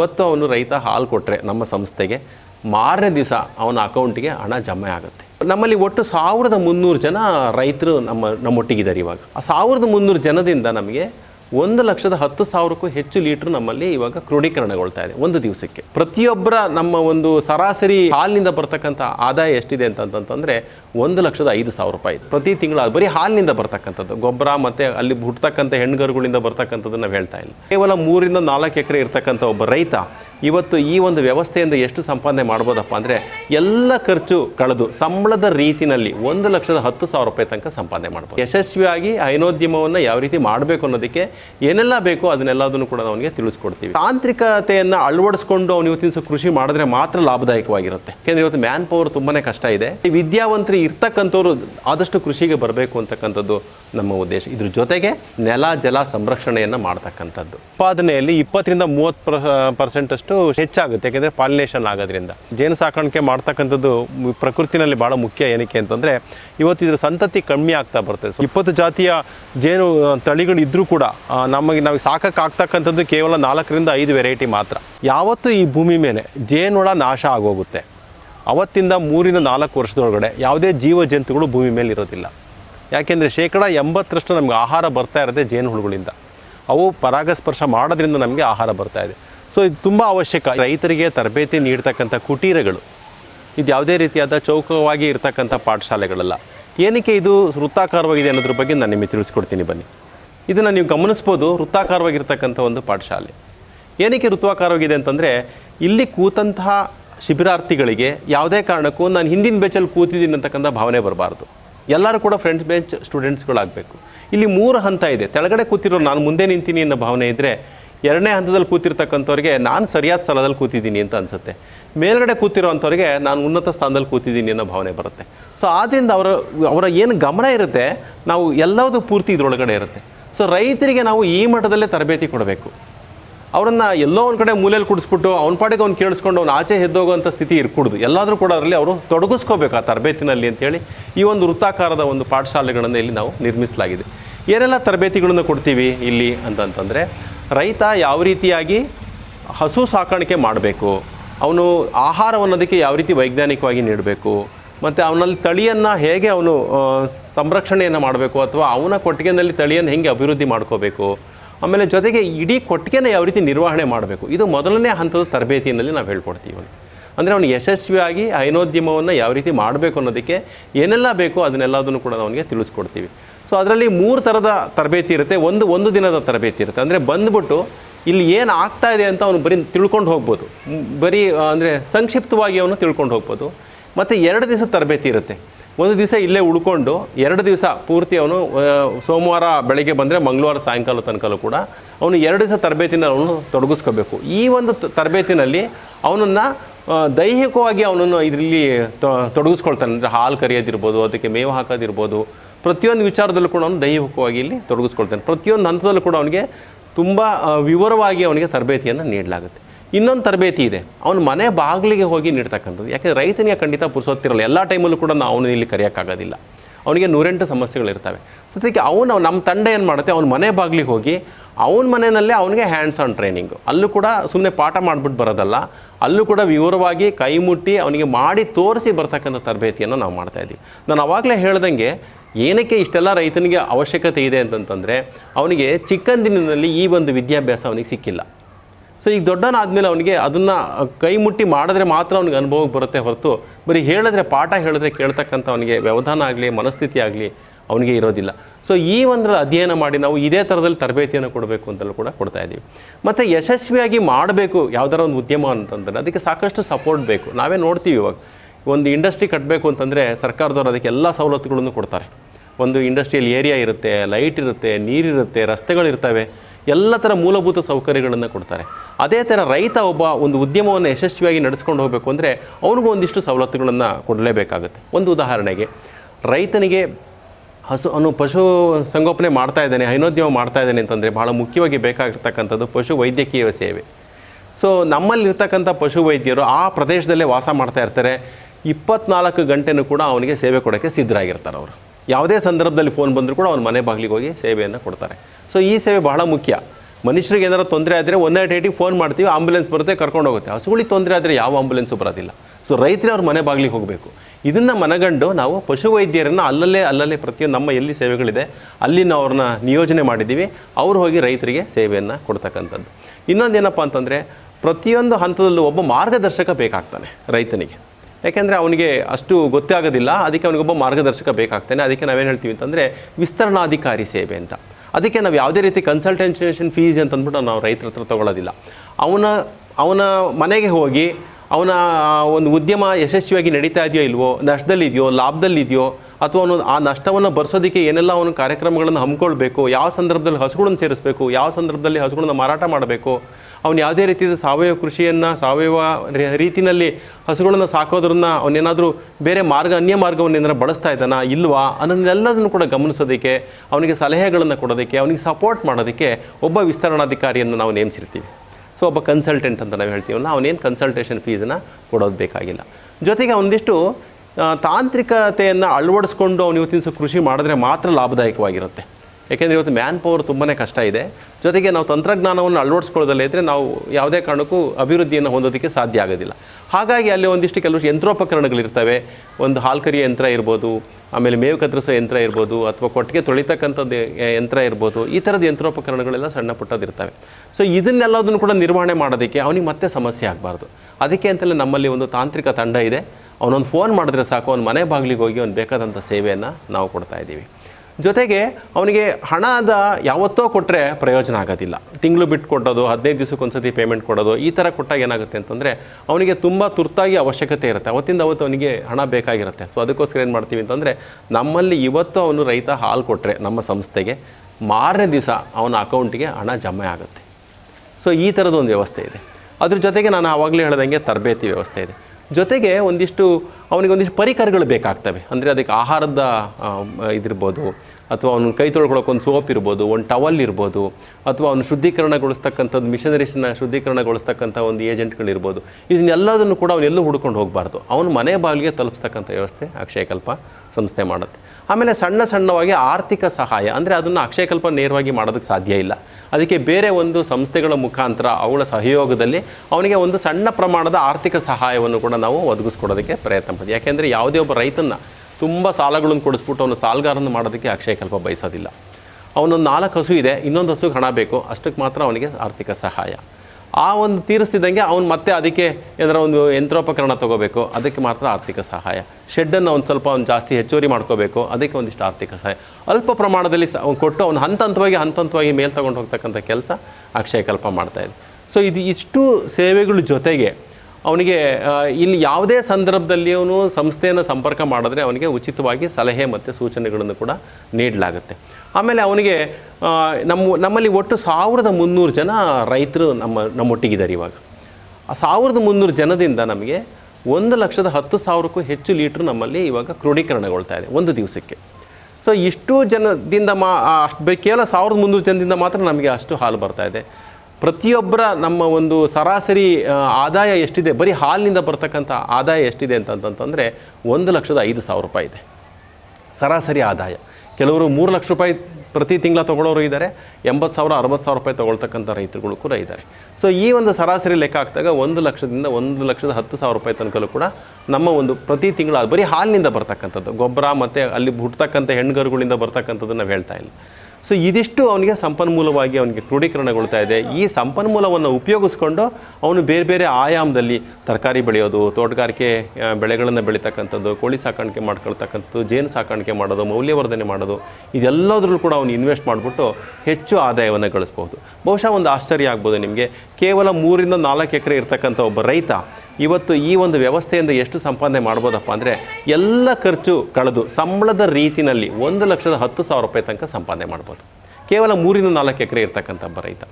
ಇವತ್ತು ಅವನು ರೈತ ಹಾಲು ಕೊಟ್ಟರೆ ನಮ್ಮ ಸಂಸ್ಥೆಗೆ, ಮಾರನೇ ದಿವಸ ಅವನ ಅಕೌಂಟಿಗೆ ಹಣ ಜಮೆ ಆಗುತ್ತೆ. ನಮ್ಮಲ್ಲಿ ಒಟ್ಟು ಸಾವಿರದ ಮುನ್ನೂರು ಜನ ರೈತರು ನಮ್ಮ, ನಮ್ಮೊಟ್ಟಿಗಿದ್ದಾರೆ ಇವಾಗ. ಆ ಸಾವಿರದ ಮುನ್ನೂರು ಜನದಿಂದ ನಮಗೆ ಒಂದು ಲಕ್ಷದ ಹತ್ತು ಸಾವಿರಕ್ಕೂ ಹೆಚ್ಚು ಲೀಟರ್ ನಮ್ಮಲ್ಲಿ ಇವಾಗ ಕ್ರೋಢೀಕರಣಗೊಳ್ತಾ ಇದೆ ಒಂದು ದಿವಸಕ್ಕೆ. ಪ್ರತಿಯೊಬ್ಬರ ನಮ್ಮ ಒಂದು ಸರಾಸರಿ ಹಾಲಿನಿಂದ ಬರ್ತಕ್ಕಂಥ ಆದಾಯ ಎಷ್ಟಿದೆ ಅಂತಂತಂದ್ರೆ ಒಂದು ಲಕ್ಷದ ಐದು ಸಾವಿರ ರೂಪಾಯಿ ಪ್ರತಿ ತಿಂಗಳು ಅದು ಬರೀ ಹಾಲಿನಿಂದ ಬರ್ತಕ್ಕಂಥದ್ದು. ಗೊಬ್ಬರ ಮತ್ತು ಅಲ್ಲಿ ಹುಟ್ಟತಕ್ಕಂಥ ಹೆಣ್ಗರುಗಳಿಂದ ಬರ್ತಕ್ಕಂಥದ್ದು ನಾವು ಹೇಳ್ತಾ ಇಲ್ಲ. ಕೇವಲ ಮೂರಿಂದ ನಾಲ್ಕು ಎಕರೆ ಇರ್ತಕ್ಕಂಥ ಒಬ್ಬ ರೈತ ಇವತ್ತು ಈ ಒಂದು ವ್ಯವಸ್ಥೆಯಿಂದ ಎಷ್ಟು ಸಂಪಾದನೆ ಮಾಡ್ಬೋದಪ್ಪ ಅಂದರೆ ಎಲ್ಲ ಖರ್ಚು ಕಳೆದು ಸಂಬಳದ ರೀತಿಯಲ್ಲಿ ಒಂದು ಲಕ್ಷದ ಹತ್ತು ಸಾವಿರ ರೂಪಾಯಿ ತನಕ ಸಂಪಾದನೆ ಮಾಡ್ಬೋದು. ಯಶಸ್ವಿಯಾಗಿ ಹೈನೋದ್ಯಮವನ್ನು ಯಾವ ರೀತಿ ಮಾಡಬೇಕು ಅನ್ನೋದಕ್ಕೆ ಏನೆಲ್ಲ ಬೇಕೋ ಅದನ್ನೆಲ್ಲದನ್ನು ಕೂಡ ಅವನಿಗೆ ತಿಳಿಸ್ಕೊಡ್ತೀವಿ. ತಾಂತ್ರಿಕತೆಯನ್ನು ಅಳವಡಿಸ್ಕೊಂಡು ಅವನು ಇವತ್ತಿನ ಕೃಷಿ ಮಾಡಿದ್ರೆ ಮಾತ್ರ ಲಾಭದಾಯಕವಾಗಿರುತ್ತೆ. ಯಾಕೆಂದರೆ ಇವತ್ತು ಮ್ಯಾನ್ ಪವರ್ ತುಂಬಾ ಕಷ್ಟ ಇದೆ. ವಿದ್ಯಾವಂತರು ಇರ್ತಕ್ಕಂಥವ್ರು ಆದಷ್ಟು ಕೃಷಿಗೆ ಬರಬೇಕು ಅಂತಕ್ಕಂಥದ್ದು ನಮ್ಮ ಉದ್ದೇಶ. ಇದ್ರ ಜೊತೆಗೆ ನೆಲ, ಜಲ ಸಂರಕ್ಷಣೆಯನ್ನು ಮಾಡ್ತಕ್ಕಂಥದ್ದು. ಉತ್ಪಾದನೆಯಲ್ಲಿ ಇಪ್ಪತ್ತರಿಂದ ಮೂವತ್ತು ಪರ್ಸೆಂಟ್ ಅಷ್ಟು ಹೆಚ್ಚಾಗುತ್ತೆ. ಯಾಕೆಂದರೆ ಪಾಲಿನೇಷನ್ ಆಗೋದ್ರಿಂದ. ಜೇನು ಸಾಕಾಣಿಕೆ ಮಾಡ್ತಕ್ಕಂಥದ್ದು ಪ್ರಕೃತಿನಲ್ಲಿ ಭಾಳ ಮುಖ್ಯ ಏನಕ್ಕೆ ಅಂತಂದರೆ, ಇವತ್ತು ಇದರ ಸಂತತಿ ಕಮ್ಮಿ ಆಗ್ತಾ ಬರ್ತದೆ ಇಪ್ಪತ್ತು ಜಾತಿಯ ಜೇನು ತಳಿಗಳು ಇದ್ದರೂ ಕೂಡ ನಮಗೆ ನಾವು ಸಾಕಕ್ಕೆ ಆಗ್ತಕ್ಕಂಥದ್ದು ಕೇವಲ ನಾಲ್ಕರಿಂದ ಐದು ವೆರೈಟಿ ಮಾತ್ರ. ಯಾವತ್ತು ಈ ಭೂಮಿ ಮೇಲೆ ಜೇನುಳ ನಾಶ ಆಗೋಗುತ್ತೆ. ಅವತ್ತಿಂದ ಮೂರಿಂದ ನಾಲ್ಕು ವರ್ಷದೊಳಗಡೆ ಯಾವುದೇ ಜೀವ ಜಂತುಗಳು ಭೂಮಿ ಮೇಲೆ ಇರೋದಿಲ್ಲ. ಯಾಕೆಂದರೆ ಶೇಕಡ ಎಂಬತ್ತರಷ್ಟು ನಮಗೆ ಆಹಾರ ಬರ್ತಾ ಇರುತ್ತೆ ಜೇನುಹುಳುಗಳಿಂದ ಅವು ಪರಾಗಸ್ಪರ್ಶ ಮಾಡೋದ್ರಿಂದ ನಮಗೆ ಆಹಾರ ಬರ್ತಾ ಇದೆ. ಸೊ ಇದು ತುಂಬ ಅವಶ್ಯಕ. ರೈತರಿಗೆ ತರಬೇತಿ ನೀಡ್ತಕ್ಕಂಥ ಕುಟೀರಗಳು, ಇದು ಯಾವುದೇ ರೀತಿಯಾದ ಚೌಕವಾಗಿ ಇರತಕ್ಕಂಥ ಪಾಠಶಾಲೆಗಳಲ್ಲ. ಏನಕ್ಕೆ ಇದು ವೃತ್ತಾಕಾರವಾಗಿದೆ ಅನ್ನೋದ್ರ ಬಗ್ಗೆ ನಾನು ನಿಮಗೆ ತಿಳಿಸ್ಕೊಡ್ತೀನಿ ಬನ್ನಿ. ಇದನ್ನು ನೀವು ಗಮನಿಸ್ಬೋದು, ವೃತ್ತಾಕಾರವಾಗಿರ್ತಕ್ಕಂಥ ಒಂದು ಪಾಠಶಾಲೆ. ಏನಕ್ಕೆ ವೃತ್ತಾಕಾರವಾಗಿದೆ ಅಂತಂದರೆ, ಇಲ್ಲಿ ಕೂತಂತಹ ಶಿಬಿರಾರ್ಥಿಗಳಿಗೆ ಯಾವುದೇ ಕಾರಣಕ್ಕೂ ನಾನು ಹಿಂದಿನ ಬೆಂಚಲ್ಲಿ ಕೂತಿದ್ದೀನಿ ಅಂತಕ್ಕಂಥ ಭಾವನೆ ಬರಬಾರ್ದು. ಎಲ್ಲರೂ ಕೂಡ ಫ್ರಂಟ್ ಬೆಂಚ್ ಸ್ಟೂಡೆಂಟ್ಸ್ಗಳಾಗಬೇಕು ಇಲ್ಲಿ ಮೂರು ಹಂತ ಇದೆ. ತೆಳಗಡೆ ಕೂತಿರೋ, ನಾನು ಮುಂದೆ ನಿಂತೀನಿ ಅನ್ನೋ ಭಾವನೆ ಇದ್ದರೆ ಎರಡನೇ ಹಂತದಲ್ಲಿ ಕೂತಿರ್ತಕ್ಕಂಥವ್ರಿಗೆ ನಾನು ಸರಿಯಾದ ಸ್ಥಳದಲ್ಲಿ ಕೂತಿದ್ದೀನಿ ಅಂತ ಅನಿಸುತ್ತೆ. ಮೇಲ್ಗಡೆ ಕೂತಿರೋ ಅಂಥವ್ರಿಗೆ ನಾನು ಉನ್ನತ ಸ್ಥಾನದಲ್ಲಿ ಕೂತಿದ್ದೀನಿ ಅನ್ನೋ ಭಾವನೆ ಬರುತ್ತೆ. ಸೊ ಆದ್ದರಿಂದ ಅವರ ಅವರ ಏನು ಗಮನ ಇರುತ್ತೆ, ನಾವು ಎಲ್ಲದೂ ಪೂರ್ತಿ ಇದರೊಳಗಡೆ ಇರುತ್ತೆ. ಸೊ ರೈತರಿಗೆ ನಾವು ಈ ಮಟ್ಟದಲ್ಲೇ ತರಬೇತಿ ಕೊಡಬೇಕು. ಅವರನ್ನು ಎಲ್ಲೋ ಒಂದು ಕಡೆ ಮೂಲೆಯಲ್ಲಿ ಕುಡಿಸ್ಬಿಟ್ಟು ಅವ್ನ ಪಾಡಿಗೆ ಅವ್ನು ಕೇಳಿಸ್ಕೊಂಡು ಅವ್ನು ಆಚೆ ಎದ್ದೋಗೋಂಥ ಸ್ಥಿತಿ ಇರ್ಕೂಡ್ದು. ಎಲ್ಲಾದರೂ ಕೂಡ ಅದರಲ್ಲಿ ಅವರು ತೊಡಗಿಸ್ಕೋಬೇಕು ಆ ತರಬೇತಿನಲ್ಲಿ ಅಂತೇಳಿ ಈ ಒಂದು ವೃತ್ತಾಕಾರದ ಒಂದು ಪಾಠಶಾಲೆಗಳನ್ನು ಇಲ್ಲಿ ನಾವು ನಿರ್ಮಿಸಲಾಗಿದೆ. ಏನೆಲ್ಲ ತರಬೇತಿಗಳನ್ನು ಕೊಡ್ತೀವಿ ಇಲ್ಲಿ ಅಂತಂತಂದರೆ ರೈತ ಯಾವ ರೀತಿಯಾಗಿ ಹಸು ಸಾಕಾಣಿಕೆ ಮಾಡಬೇಕು? ಅವನು ಆಹಾರವನ್ನೋದಕ್ಕೆ ಯಾವ ರೀತಿ ವೈಜ್ಞಾನಿಕವಾಗಿ ನೀಡಬೇಕು? ಮತ್ತು ಅವನಲ್ಲಿ ತಳಿಯನ್ನು ಹೇಗೆ ಅವನು ಸಂರಕ್ಷಣೆಯನ್ನು ಮಾಡಬೇಕು? ಅಥವಾ ಅವನ ಕೊಟ್ಟಿಗೆನಲ್ಲಿ ತಳಿಯನ್ನು ಹೇಗೆ ಅಭಿವೃದ್ಧಿ ಮಾಡ್ಕೋಬೇಕು? ಆಮೇಲೆ ಜೊತೆಗೆ ಇಡೀ ಕೊಟ್ಟಿಗೆನ ಯಾವ ರೀತಿ ನಿರ್ವಹಣೆ ಮಾಡಬೇಕು? ಇದು ಮೊದಲನೇ ಹಂತದ ತರಬೇತಿಯಲ್ಲಿ ನಾವು ಹೇಳ್ಕೊಡ್ತೀವಿ ಅಂದರೆ ಅವನು ಯಶಸ್ವಿಯಾಗಿ ಹೈನೋದ್ಯಮವನ್ನು ಯಾವ ರೀತಿ ಮಾಡಬೇಕು ಅನ್ನೋದಕ್ಕೆ ಏನೆಲ್ಲ ಬೇಕೋ ಅದನ್ನೆಲ್ಲದನ್ನು ಕೂಡ ಅವನಿಗೆ ತಿಳಿಸ್ಕೊಡ್ತೀವಿ. ಸೊ ಅದರಲ್ಲಿ ಮೂರು ಥರದ ತರಬೇತಿ ಇರುತ್ತೆ. ಒಂದು ಒಂದು ದಿನದ ತರಬೇತಿ ಇರುತ್ತೆ. ಅಂದರೆ ಬಂದ್ಬಿಟ್ಟು ಇಲ್ಲಿ ಏನು ಆಗ್ತಾ ಇದೆ ಅಂತ ಅವನು ಬರೀ ತಿಳ್ಕೊಂಡು ಹೋಗ್ಬೋದು. ಬರೀ ಅಂದರೆ ಸಂಕ್ಷಿಪ್ತವಾಗಿ ಅವನು ತಿಳ್ಕೊಂಡು ಹೋಗ್ಬೋದು. ಮತ್ತು ಎರಡು ದಿವಸ ತರಬೇತಿ ಇರುತ್ತೆ. ಒಂದು ದಿವಸ ಇಲ್ಲೇ ಉಳ್ಕೊಂಡು, ಎರಡು ದಿವಸ ಪೂರ್ತಿ ಅವನು ಸೋಮವಾರ ಬೆಳಗ್ಗೆ ಬಂದರೆ ಮಂಗಳವಾರ ಸಾಯಂಕಾಲ ತನಕಲೂ ಕೂಡ ಅವನು ಎರಡು ದಿವಸ ತರಬೇತಿನ ಅವನು ತೊಡಗಿಸ್ಕೋಬೇಕು. ಈ ಒಂದು ತರಬೇತಿನಲ್ಲಿ ಅವನನ್ನು ದೈಹಿಕವಾಗಿ ಅವನನ್ನು ಇದರಲ್ಲಿ ತೊಡಗಿಸ್ಕೊಳ್ತಾನೆ. ಅಂದರೆ ಹಾಲು ಕರಿಯೋದಿರ್ಬೋದು, ಅದಕ್ಕೆ ಮೇವು ಹಾಕೋದಿರ್ಬೋದು ಪ್ರತಿಯೊಂದು ವಿಚಾರದಲ್ಲೂ ಕೂಡ ಅವನು ದೈಹಿಕವಾಗಿ ಇಲ್ಲಿ ತೊಡಗಿಸ್ಕೊಳ್ತಾನೆ. ಪ್ರತಿಯೊಂದು ಹಂತದಲ್ಲೂ ಕೂಡ ಅವನಿಗೆ ತುಂಬ ವಿವರವಾಗಿ ಅವನಿಗೆ ತರಬೇತಿಯನ್ನು ನೀಡಲಾಗುತ್ತೆ. ಇನ್ನೊಂದು ತರಬೇತಿ ಇದೆ. ಅವನು ಮನೆ ಬಾಗಿಲಿಗೆ ಹೋಗಿ ನೀಡ್ತಕ್ಕಂಥದ್ದು. ಯಾಕೆಂದರೆ ರೈತನಿಗೆ ಖಂಡಿತ ಪುರ್ಸೊತ್ತಿರಲ್ಲ ಎಲ್ಲ ಟೈಮಲ್ಲೂ ಕೂಡ ನಾವು ಅವನು ಇಲ್ಲಿ ಕರೆಯೋಕ್ಕಾಗೋದಿಲ್ಲ. ಅವನಿಗೆ ನೂರೆಂಟು ಸಮಸ್ಯೆಗಳಿರ್ತವೆ ಸೊ ಅದಕ್ಕೆ ಅವನು, ನಮ್ಮ ತಂಡ ಏನು ಮಾಡುತ್ತೆ? ಅವ್ನ ಮನೆ ಬಾಗಿಲಿಗೆ ಹೋಗಿ ಅವನ ಮನೆಯಲ್ಲೇ ಅವನಿಗೆ ಹ್ಯಾಂಡ್ಸ್ ಆನ್ ಟ್ರೈನಿಂಗು ಅಲ್ಲೂ ಕೂಡ ಸುಮ್ಮನೆ ಪಾಠ ಮಾಡಿಬಿಟ್ಟು ಬರೋದಲ್ಲ. ಅಲ್ಲೂ ಕೂಡ ವಿವರವಾಗಿ ಕೈ ಮುಟ್ಟಿ ಅವನಿಗೆ ಮಾಡಿ ತೋರಿಸಿ ಬರ್ತಕ್ಕಂಥ ತರಬೇತಿಯನ್ನು ನಾವು ಮಾಡ್ತಾಯಿದ್ದೀವಿ ನಾನು ಅವಾಗಲೇ ಹೇಳ್ದಂಗೆ ಏನಕ್ಕೆ ಇಷ್ಟೆಲ್ಲ ರೈತನಿಗೆ ಅವಶ್ಯಕತೆ ಇದೆ ಅಂತಂತಂದರೆ ಅವನಿಗೆ ಚಿಕ್ಕಂದಿನಲ್ಲಿ ಈ ಒಂದು ವಿದ್ಯಾಭ್ಯಾಸ ಅವನಿಗೆ ಸಿಕ್ಕಿಲ್ಲ. ಸೊ ಈಗ ದೊಡ್ಡನಾದಮೇಲೆ ಅವನಿಗೆ ಅದನ್ನು ಕೈ ಮುಟ್ಟಿ ಮಾಡಿದ್ರೆ ಮಾತ್ರ ಅವನಿಗೆ ಅನುಭವಕ್ಕೆ ಬರುತ್ತೆ ಹೊರತು ಬರೀ ಹೇಳಿದ್ರೆ ಪಾಠ ಹೇಳಿದ್ರೆ ಕೇಳ್ತಕ್ಕಂಥ ಅವನಿಗೆ ವ್ಯವಧಾನ ಆಗಲಿ, ಮನಸ್ಥಿತಿ ಆಗಲಿ ಅವನಿಗೆ ಇರೋದಿಲ್ಲ. ಸೊ ಈ ಒಂದರ ಅಧ್ಯಯನ ಮಾಡಿ ನಾವು ಇದೇ ಥರದಲ್ಲಿ ತರಬೇತಿಯನ್ನು ಕೊಡಬೇಕು ಅಂತಲೂ ಕೂಡ ಕೊಡ್ತಾ ಇದ್ದೀವಿ. ಮತ್ತು ಯಶಸ್ವಿಯಾಗಿ ಮಾಡಬೇಕು ಯಾವ್ದಾರ ಒಂದು ಉದ್ಯಮ ಅಂತಂದರೆ ಅದಕ್ಕೆ ಸಾಕಷ್ಟು ಸಪೋರ್ಟ್ ಬೇಕು. ನಾವೇ ನೋಡ್ತೀವಿ ಇವಾಗ. ಒಂದು ಇಂಡಸ್ಟ್ರಿ ಕಟ್ಟಬೇಕು ಅಂತಂದರೆ ಸರ್ಕಾರದವರು ಅದಕ್ಕೆ ಎಲ್ಲ ಸವಲತ್ತುಗಳನ್ನು ಕೊಡ್ತಾರೆ. ಒಂದು ಇಂಡಸ್ಟ್ರಿಯಲ್ ಏರಿಯಾ ಇರುತ್ತೆ, ಲೈಟ್ ಇರುತ್ತೆ ನೀರಿರುತ್ತೆ ರಸ್ತೆಗಳಿರ್ತವೆ ಎಲ್ಲ ಥರ ಮೂಲಭೂತ ಸೌಕರ್ಯಗಳನ್ನು ಕೊಡ್ತಾರೆ. ಅದೇ ಥರ ರೈತ ಒಬ್ಬ ಒಂದು ಉದ್ಯಮವನ್ನು ಯಶಸ್ವಿಯಾಗಿ ನಡೆಸ್ಕೊಂಡು ಹೋಗಬೇಕು ಅಂದರೆ ಅವನಿಗೂ ಒಂದಿಷ್ಟು ಸವಲತ್ತುಗಳನ್ನು ಕೊಡಲೇಬೇಕಾಗುತ್ತೆ. ಒಂದು ಉದಾಹರಣೆಗೆ, ರೈತನಿಗೆ ಹಸು ಅವನು ಪಶು ಸಂಗೋಪನೆ ಮಾಡ್ತಾ ಇದ್ದಾನೆ, ಹೈನೋದ್ಯಮ ಮಾಡ್ತಾ ಇದ್ದಾನೆ ಅಂತಂದರೆ ಭಾಳ ಮುಖ್ಯವಾಗಿ ಬೇಕಾಗಿರ್ತಕ್ಕಂಥದ್ದು ಪಶು ವೈದ್ಯಕೀಯ ಸೇವೆ. ಸೊ, ನಮ್ಮಲ್ಲಿರ್ತಕ್ಕಂಥ ಪಶು ವೈದ್ಯರು ಆ ಪ್ರದೇಶದಲ್ಲೇ ವಾಸ ಮಾಡ್ತಾ ಇರ್ತಾರೆ. ಇಪ್ಪತ್ನಾಲ್ಕು ಗಂಟೆನೂ ಕೂಡ ಅವನಿಗೆ ಸೇವೆ ಕೊಡೋಕ್ಕೆ ಸಿದ್ಧರಾಗಿರ್ತಾರೆ ಅವರು ಯಾವುದೇ ಸಂದರ್ಭದಲ್ಲಿ ಫೋನ್ ಬಂದರೂ ಕೂಡ ಅವ್ನ ಮನೆ ಬಾಗಿಲಿಗೆ ಹೋಗಿ ಸೇವೆಯನ್ನು ಕೊಡ್ತಾರೆ. ಸೊ ಈ ಸೇವೆ ಬಹಳ ಮುಖ್ಯ. ಮನುಷ್ಯರಿಗೆ ಏನಾರು ತೊಂದರೆ ಆದರೆ ಒನ್ ಏಟ್ ಏಯ್ಟಿಗೆ ಫೋನ್ ಮಾಡ್ತೀವಿ ಆಂಬುಲೆನ್ಸ್ ಬರುತ್ತೆ, ಕರ್ಕೊಂಡು ಹೋಗುತ್ತೆ. ಹಸುಗಳಿಗೆ ತೊಂದರೆ ಆದರೆ ಯಾವ ಆಂಬುಲೆನ್ಸು ಬರೋದಿಲ್ಲ. ಸೊ ರೈತರೇ ಅವ್ರ ಮನೆ ಬಾಗಿಲಿಗೆ ಹೋಗಬೇಕು. ಇದನ್ನು ಮನಗಂಡು ನಾವು ಪಶುವೈದ್ಯರನ್ನು ಅಲ್ಲಲ್ಲೇ ಅಲ್ಲಲ್ಲೇ ಪ್ರತಿಯೊಂದು ನಮ್ಮ ಎಲ್ಲಿ ಸೇವೆಗಳಿದೆ ಅಲ್ಲಿ ನಾವು ಅವ್ರನ್ನ ನಿಯೋಜನೆ ಮಾಡಿದ್ದೀವಿ. ಅವ್ರು ಹೋಗಿ ರೈತರಿಗೆ ಸೇವೆಯನ್ನು ಕೊಡ್ತಕ್ಕಂಥದ್ದು. ಇನ್ನೊಂದೇನಪ್ಪ ಅಂತಂದರೆ ಪ್ರತಿಯೊಂದು ಹಂತದಲ್ಲೂ ಒಬ್ಬ ಮಾರ್ಗದರ್ಶಕ ಬೇಕಾಗ್ತಾನೆ ರೈತನಿಗೆ. ಯಾಕೆಂದರೆ ಅವನಿಗೆ ಅಷ್ಟು ಗೊತ್ತೇ ಆಗೋದಿಲ್ಲ. ಅದಕ್ಕೆ ಅವನಿಗೊಬ್ಬ ಮಾರ್ಗದರ್ಶಕ ಬೇಕಾಗ್ತಾನೆ. ಅದಕ್ಕೆ ನಾವೇನು ಹೇಳ್ತೀವಿ ಅಂತಂದರೆ ವಿಸ್ತರಣಾಧಿಕಾರಿ ಸೇವೆ ಅಂತ. ಅದಕ್ಕೆ ನಾವು ಯಾವುದೇ ರೀತಿ ಕನ್ಸಲ್ಟೇಷನ್ ಫೀಸ್ ಅಂತ ಅಂದ್ಬಿಟ್ಟು ನಾವು ರೈತರ ಹತ್ರ ತೊಗೊಳ್ಳೋದಿಲ್ಲ ಅವನ ಅವನ ಮನೆಗೆ ಹೋಗಿ ಅವನ, ಒಂದು ಉದ್ಯಮ ಯಶಸ್ವಿಯಾಗಿ ನಡೀತಾ ಇದೆಯೋ ಇಲ್ವೋ, ನಷ್ಟದಲ್ಲಿದೆಯೋ, ಲಾಭದಲ್ಲಿದೆಯೋ, ಅಥವಾ ಅವನು ಆ ನಷ್ಟವನ್ನು ಬರ್ಸೋದಕ್ಕೆ ಏನೆಲ್ಲ ಅವನು ಕಾರ್ಯಕ್ರಮಗಳನ್ನು ಹಮ್ಮಿಕೊಳ್ಬೇಕು, ಯಾವ ಸಂದರ್ಭದಲ್ಲಿ ಹಸುಗಳನ್ನು ಸೇರಿಸಬೇಕು, ಯಾವ ಸಂದರ್ಭದಲ್ಲಿ ಹಸುಗಳನ್ನು ಮಾರಾಟ ಮಾಡಬೇಕು ಅವನು ಯಾವುದೇ ರೀತಿಯ ಸಾವಯವ ಕೃಷಿಯನ್ನು, ಸಾವಯವ ರೀತಿಯಲ್ಲಿ ಹಸುಗಳನ್ನು ಸಾಕೋದ್ರನ್ನ ಅವನೇನಾದರೂ ಬೇರೆ ಮಾರ್ಗ, ಅನ್ಯ ಮಾರ್ಗವನ್ನು ಏನಾದ್ರು ಬಳಸ್ತಾ ಇದ್ದಾನಾ, ಇಲ್ವಾ? ಅನ್ನೋದನ್ನೆಲ್ಲದನ್ನು ಕೂಡ ಗಮನಿಸೋದಕ್ಕೆ, ಅವನಿಗೆ ಸಲಹೆಗಳನ್ನು ಕೊಡೋದಕ್ಕೆ, ಅವನಿಗೆ ಸಪೋರ್ಟ್ ಮಾಡೋದಕ್ಕೆ ಒಬ್ಬ ವಿಸ್ತರಣಾಧಿಕಾರಿಯನ್ನು ನಾವು ನೇಮಿಸಿರ್ತೀವಿ. ಸೊ ಒಬ್ಬ ಕನ್ಸಲ್ಟೆಂಟ್ ಅಂತ ನಾವು ಹೇಳ್ತೀವಲ್ಲ, ಅವನೇನು ಕನ್ಸಲ್ಟೇಷನ್ ಫೀಸನ್ನು ಕೊಡೋದು ಬೇಕಾಗಿಲ್ಲ. ಜೊತೆಗೆ ಒಂದಿಷ್ಟು ತಾಂತ್ರಿಕತೆಯನ್ನು ಅಳವಡಿಸ್ಕೊಂಡು ಅವನು ಇವತ್ತಿನ ಕೃಷಿ ಮಾಡಿದ್ರೆ ಮಾತ್ರ ಲಾಭದಾಯಕವಾಗಿರುತ್ತೆ. ಯಾಕೆಂದರೆ ಇವತ್ತು ಮ್ಯಾನ್ ಪವರ್ ತುಂಬಾ ಕಷ್ಟ ಇದೆ. ಜೊತೆಗೆ ನಾವು ತಂತ್ರಜ್ಞಾನವನ್ನು ಅಳವಡಿಸ್ಕೊಳ್ಳೋದಲ್ಲೇ ಇದ್ದರೆ ನಾವು ಯಾವುದೇ ಕಾರಣಕ್ಕೂ ಅಭಿವೃದ್ಧಿಯನ್ನು ಹೊಂದೋದಕ್ಕೆ ಸಾಧ್ಯ ಆಗೋದಿಲ್ಲ. ಹಾಗಾಗಿ ಅಲ್ಲಿ ಒಂದಿಷ್ಟು ಕೆಲವು ಯಂತ್ರೋಪಕರಣಗಳಿರ್ತವೆ. ಒಂದು ಹಾಲ್ಕರಿ ಯಂತ್ರ ಇರ್ಬೋದು, ಆಮೇಲೆ ಮೇವು ಕತ್ತರಿಸೋ ಯಂತ್ರ ಇರ್ಬೋದು, ಅಥವಾ ಕೊಟ್ಟಿಗೆ ತೊಳಿತಕ್ಕಂಥದ್ದು ಯಂತ್ರ ಇರ್ಬೋದು, ಈ ಥರದ ಯಂತ್ರೋಪಕರಣಗಳೆಲ್ಲ ಸಣ್ಣ ಪುಟ್ಟದಿರ್ತವೆ. ಸೊ ಇದನ್ನೆಲ್ಲದನ್ನು ಕೂಡ ನಿರ್ವಹಣೆ ಮಾಡೋದಕ್ಕೆ ಅವನಿಗೆ ಮತ್ತೆ ಸಮಸ್ಯೆ ಆಗಬಾರ್ದು. ಅದಕ್ಕೆ ಅಂತಲೇ ನಮ್ಮಲ್ಲಿ ಒಂದು ತಾಂತ್ರಿಕ ತಂಡ ಇದೆ. ಅವನೊಂದು ಫೋನ್ ಮಾಡಿದ್ರೆ ಸಾಕು, ಅವ್ನ ಮನೆ ಬಾಗಿಲಿಗೆ ಹೋಗಿ ಅವ್ನು ಬೇಕಾದಂಥ ಸೇವೆಯನ್ನು ನಾವು ಕೊಡ್ತಾ ಇದ್ದೀವಿ. ಜೊತೆಗೆ ಅವನಿಗೆ ಹಣದ ಯಾವತ್ತೋ ಕೊಟ್ಟರೆ ಪ್ರಯೋಜನ ಆಗೋದಿಲ್ಲ. ತಿಂಗಳು ಬಿಟ್ಟು ಕೊಡೋದು, ಹದಿನೈದು ದಿವಸಕ್ಕೊಂದ್ಸತಿ ಪೇಮೆಂಟ್ ಕೊಡೋದು, ಈ ಥರ ಕೊಟ್ಟಾಗ ಏನಾಗುತ್ತೆ ಅಂತಂದರೆ ಅವನಿಗೆ ತುಂಬ ತುರ್ತಾಗಿ ಅವಶ್ಯಕತೆ ಇರುತ್ತೆ. ಅವತ್ತಿಂದ ಅವತ್ತು ಅವನಿಗೆ ಹಣ ಬೇಕಾಗಿರುತ್ತೆ. ಸೊ ಅದಕ್ಕೋಸ್ಕರ ಏನು ಮಾಡ್ತೀವಿ ಅಂತಂದರೆ ನಮ್ಮಲ್ಲಿ ಇವತ್ತು ಅವನು ರೈತ ಹಾಲು ಕೊಟ್ಟರೆ ನಮ್ಮ ಸಂಸ್ಥೆಗೆ ಮಾರನೇ ದಿವಸ ಅವನ ಅಕೌಂಟಿಗೆ ಹಣ ಜಮೆ ಆಗುತ್ತೆ. ಸೊ ಈ ಥರದ ಒಂದು ವ್ಯವಸ್ಥೆ ಇದೆ. ಅದ್ರ ಜೊತೆಗೆ ನಾನು ಆವಾಗಲೇ ಹೇಳ್ದಂಗೆ ತರಬೇತಿ ವ್ಯವಸ್ಥೆ ಇದೆ. ಜೊತೆಗೆ ಒಂದಿಷ್ಟು, ಅವನಿಗೆ ಒಂದಿಷ್ಟು ಪರಿಕರಗಳು ಬೇಕಾಗ್ತವೆ. ಅಂದರೆ ಅದಕ್ಕೆ ಆಹಾರದ ಇದಿರ್ಬೋದು, ಅಥವಾ ಅವನು ಕೈ ತೊಳ್ಕೊಳ್ಳೋಕೆ ಒಂದು ಸೋಪ್ ಇರ್ಬೋದು, ಒಂದು ಟವಲ್ ಇರ್ಬೋದು, ಅಥವಾ ಅವನು ಶುದ್ಧೀಕರಣಗೊಳಿಸ್ತಕ್ಕಂಥದ್ದು ಮಿಷನರೀಸ್ನ ಶುದ್ಧೀಕರಣಗೊಳಿಸ್ತಕ್ಕಂಥ ಒಂದು ಏಜೆಂಟ್ಗಳಿರ್ಬೋದು ಇದನ್ನೆಲ್ಲದನ್ನು ಕೂಡ ಅವನೆಲ್ಲೂ ಹುಡ್ಕೊಂಡು ಹೋಗಬಾರ್ದು. ಅವನು ಮನೆ ಬಾಗಿಲಿಗೆ ತಲುಪಿಸ್ತಕ್ಕಂಥ ವ್ಯವಸ್ಥೆ ಅಕ್ಷಯಕಲ್ಪ ಸಂಸ್ಥೆ ಮಾಡುತ್ತೆ. ಆಮೇಲೆ ಸಣ್ಣ ಸಣ್ಣವಾಗಿ ಆರ್ಥಿಕ ಸಹಾಯ, ಅಂದರೆ ಅದನ್ನು ಅಕ್ಷಯಕಲ್ಪ ನೇರವಾಗಿ ಮಾಡೋದಕ್ಕೆ ಸಾಧ್ಯ ಇಲ್ಲ. ಅದಕ್ಕೆ ಬೇರೆ ಒಂದು ಸಂಸ್ಥೆಗಳ ಮುಖಾಂತರ ಅವುಗಳ ಸಹಯೋಗದಲ್ಲಿ ಅವನಿಗೆ ಒಂದು ಸಣ್ಣ ಪ್ರಮಾಣದ ಆರ್ಥಿಕ ಸಹಾಯವನ್ನು ಕೂಡ ನಾವು ಒದಗಿಸ್ಕೊಡೋದಕ್ಕೆ ಪ್ರಯತ್ನ ಪಡ್ತೀವಿ. ಯಾಕೆಂದರೆ ಯಾವುದೇ ಒಬ್ಬ ರೈತನ ತುಂಬ ಸಾಲಗಳನ್ನು ಕೊಡಿಸ್ಬಿಟ್ಟು ಅವನು ಸಾಲಗಾರನ ಮಾಡೋದಕ್ಕೆ ಅಕ್ಷಯಕಲ್ಪ ಬಯಸೋದಿಲ್ಲ. ಅವನೊಂದು ನಾಲ್ಕು ಹಸು ಇದೆ, ಇನ್ನೊಂದು ಹಸುಗೆ ಹಣ ಬೇಕು, ಅಷ್ಟಕ್ಕೆ ಮಾತ್ರ ಅವನಿಗೆ ಆರ್ಥಿಕ ಸಹಾಯ. ಆ ಒಂದು ತೀರಿಸ್ತಿದ್ದಂಗೆ ಅವ್ನು ಮತ್ತೆ ಅದಕ್ಕೆ ಏನಾರ ಒಂದು ಯಂತ್ರೋಪಕರಣ ತೊಗೋಬೇಕು. ಅದಕ್ಕೆ ಮಾತ್ರ ಆರ್ಥಿಕ ಸಹಾಯ. ಶೆಡ್ಡನ್ನು ಒಂದು ಸ್ವಲ್ಪ ಅವ್ನು ಜಾಸ್ತಿ ಹೆಚ್ಚುವರಿ ಮಾಡ್ಕೋಬೇಕು. ಅದಕ್ಕೆ ಒಂದಿಷ್ಟು ಆರ್ಥಿಕ ಸಹಾಯ. ಅಲ್ಪ ಪ್ರಮಾಣದಲ್ಲಿ ಸ ಅವ್ನು ಕೊಟ್ಟು ಅವ್ನು ಹಂತ ಹಂತವಾಗಿ ಹಂತ ಹಂತವಾಗಿ ಮೇಲೆ ತಗೊಂಡು ಹೋಗ್ತಕ್ಕಂಥ ಕೆಲಸ ಅಕ್ಷಯಕಲ್ಪ ಮಾಡ್ತಾ ಇದೆ. ಸೊ ಇದು ಇಷ್ಟು ಸೇವೆಗಳ ಜೊತೆಗೆ ಅವನಿಗೆ ಇಲ್ಲಿ ಯಾವುದೇ ಸಂದರ್ಭದಲ್ಲಿ ಅವನು ಸಂಸ್ಥೆಯನ್ನು ಸಂಪರ್ಕ ಮಾಡಿದ್ರೆ ಅವನಿಗೆ ಉಚಿತವಾಗಿ ಸಲಹೆ ಮತ್ತು ಸೂಚನೆಗಳನ್ನು ಕೂಡ ನೀಡಲಾಗುತ್ತೆ. ಆಮೇಲೆ ಅವನಿಗೆ ನಮ್ಮ, ನಮ್ಮಲ್ಲಿ ಒಟ್ಟು ಸಾವಿರದ ಮುನ್ನೂರು ಜನ ರೈತರು ನಮ್ಮ, ನಮ್ಮೊಟ್ಟಿಗಿದ್ದಾರೆ ಇವಾಗ. ಆ ಸಾವಿರದ ಮುನ್ನೂರು ಜನದಿಂದ ನಮಗೆ ಒಂದು ಲಕ್ಷದ ಹತ್ತು ಸಾವಿರಕ್ಕೂ ಹೆಚ್ಚು ಲೀಟ್ರ್ ನಮ್ಮಲ್ಲಿ ಇವಾಗ ಕ್ರೋಢೀಕರಣಗೊಳ್ತಾ ಇದೆ ಒಂದು ದಿವಸಕ್ಕೆ. ಸೊ ಇಷ್ಟು ಜನದಿಂದ ಮಾ ಅಷ್ಟು ಕೇವಲ ಸಾವಿರದ ಮುನ್ನೂರು ಜನದಿಂದ ಮಾತ್ರ ನಮಗೆ ಅಷ್ಟು ಹಾಲು ಬರ್ತಾ ಇದೆ. ಪ್ರತಿಯೊಬ್ಬರ ನಮ್ಮ ಒಂದು ಸರಾಸರಿ ಆದಾಯ ಎಷ್ಟಿದೆ? ಬರೀ ಹಾಲಿನಿಂದ ಬರ್ತಕ್ಕಂಥ ಆದಾಯ ಎಷ್ಟಿದೆ ಅಂತಂತಂದರೆ ಒಂದು ಲಕ್ಷದ ಐದು ಸಾವಿರ ರೂಪಾಯಿ ಇದೆ. ಸರಾಸರಿ ಆದಾಯ. ಕೆಲವರು ಮೂರು ಲಕ್ಷ ರೂಪಾಯಿ ಪ್ರತಿ ತಿಂಗಳ ತೊಗೊಳ್ಳೋರು ಇದ್ದಾರೆ, ಎಂಬತ್ತು ಸಾವಿರ, ಅರವತ್ತು ಸಾವಿರ ರೂಪಾಯಿ ತೊಗೊಳ್ತಕ್ಕಂಥ ರೈತರುಗಳು ಕೂಡ ಇದ್ದಾರೆ. ಸೊ ಈ ಒಂದು ಸರಾಸರಿ ಲೆಕ್ಕ ಹಾಕಿದಾಗ ಒಂದು ಲಕ್ಷದಿಂದ ಒಂದು ಲಕ್ಷದ ಹತ್ತು ಸಾವಿರ ರೂಪಾಯಿ ತನಕಲ್ಲೂ ಕೂಡ ನಮ್ಮ ಒಂದು ಪ್ರತಿ ತಿಂಗಳ ಬರೀ ಹಾಲಿನಿಂದ ಬರ್ತಕ್ಕಂಥದ್ದು. ಗೊಬ್ಬರ ಮತ್ತು ಅಲ್ಲಿ ಹುಟ್ಟತಕ್ಕಂಥ ಹೆಣ್ಗರುಗಳಿಂದ ಬರ್ತಕ್ಕಂಥದ್ದು ನಾವು ಹೇಳ್ತಾ ಇಲ್ಲ. ಸೊ ಇದಿಷ್ಟು ಅವನಿಗೆ ಸಂಪನ್ಮೂಲವಾಗಿ ಅವನಿಗೆ ಕ್ರೋಢೀಕರಣಗೊಳ್ತಾ ಇದೆ. ಈ ಸಂಪನ್ಮೂಲವನ್ನು ಉಪಯೋಗಿಸ್ಕೊಂಡು ಅವನು ಬೇರೆ ಬೇರೆ ಆಯಾಮದಲ್ಲಿ ತರಕಾರಿ ಬೆಳೆಯೋದು, ತೋಟಗಾರಿಕೆ ಬೆಳೆಗಳನ್ನು ಬೆಳೀತಕ್ಕಂಥದ್ದು, ಕೋಳಿ ಸಾಕಾಣಿಕೆ ಮಾಡ್ಕೊಳ್ತಕ್ಕಂಥದ್ದು, ಜೇನು ಸಾಕಾಣಿಕೆ ಮಾಡೋದು, ಮೌಲ್ಯವರ್ಧನೆ ಮಾಡೋದು, ಇದೆಲ್ಲದರಲ್ಲೂ ಕೂಡ ಅವನು ಇನ್ವೆಸ್ಟ್ ಮಾಡಿಬಿಟ್ಟು ಹೆಚ್ಚು ಆದಾಯವನ್ನು ಗಳಿಸ್ಬೋದು ಬಹುಶಃ ಒಂದು ಆಶ್ಚರ್ಯ ಆಗ್ಬೋದು ನಿಮಗೆ. ಕೇವಲ ಮೂರಿಂದ ನಾಲ್ಕು ಎಕರೆ ಇರ್ತಕ್ಕಂಥ ಒಬ್ಬ ರೈತ ಇವತ್ತು ಈ ಒಂದು ವ್ಯವಸ್ಥೆಯಿಂದ ಎಷ್ಟು ಸಂಪಾದನೆ ಮಾಡ್ಬೋದಪ್ಪ ಅಂದರೆ ಎಲ್ಲ ಖರ್ಚು ಕಳೆದು ಸಂಬಳದ ರೀತಿಯಲ್ಲಿ ಒಂದು ಲಕ್ಷದ ಹತ್ತು ಸಾವಿರ ರೂಪಾಯಿ ತನಕ ಸಂಪಾದನೆ ಮಾಡ್ಬೋದು. ಕೇವಲ ಮೂರಿಂದ ನಾಲ್ಕು ಎಕರೆ ಇರ್ತಕ್ಕಂಥ ಒಬ್ಬ ರೈತ.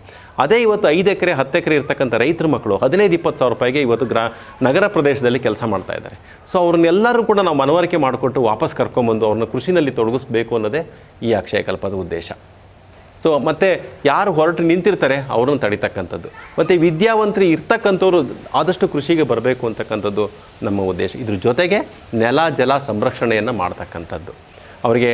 ಅದೇ ಇವತ್ತು ಐದು ಎಕರೆ, ಹತ್ತು ಎಕರೆ ಇರ್ತಕ್ಕಂಥ ರೈತರ ಮಕ್ಕಳು ಹದಿನೈದು, ಇಪ್ಪತ್ತು ಸಾವಿರ ರೂಪಾಯಿಗೆ ಇವತ್ತು ಗ್ರಾ ನಗರ ಪ್ರದೇಶದಲ್ಲಿ ಕೆಲಸ ಮಾಡ್ತಾ ಇದ್ದಾರೆ. ಸೊ ಅವ್ರನ್ನೆಲ್ಲರೂ ಕೂಡ ನಾವು ಮನವರಿಕೆ ಮಾಡಿಕೊಟ್ಟು ವಾಪಸ್ ಕರ್ಕೊಂಬಂದು ಅವ್ರನ್ನ ಕೃಷಿನಲ್ಲಿ ತೊಡಗಿಸ್ಬೇಕು ಅನ್ನೋದೇ ಈ ಅಕ್ಷಯಕಲ್ಪದ ಉದ್ದೇಶ. ಸೊ ಮತ್ತು ಯಾರು ಹೊರಟು ನಿಂತಿರ್ತಾರೆ, ಅವ್ರನ್ನ ತಡಿತಕ್ಕಂಥದ್ದು. ಮತ್ತು ವಿದ್ಯಾವಂತರು ಇರ್ತಕ್ಕಂಥವ್ರು ಆದಷ್ಟು ಕೃಷಿಗೆ ಬರಬೇಕು ಅಂತಕ್ಕಂಥದ್ದು ನಮ್ಮ ಉದ್ದೇಶ. ಇದ್ರ ಜೊತೆಗೆ ನೆಲ ಜಲ ಸಂರಕ್ಷಣೆಯನ್ನು ಮಾಡ್ತಕ್ಕಂಥದ್ದು. ಅವರಿಗೆ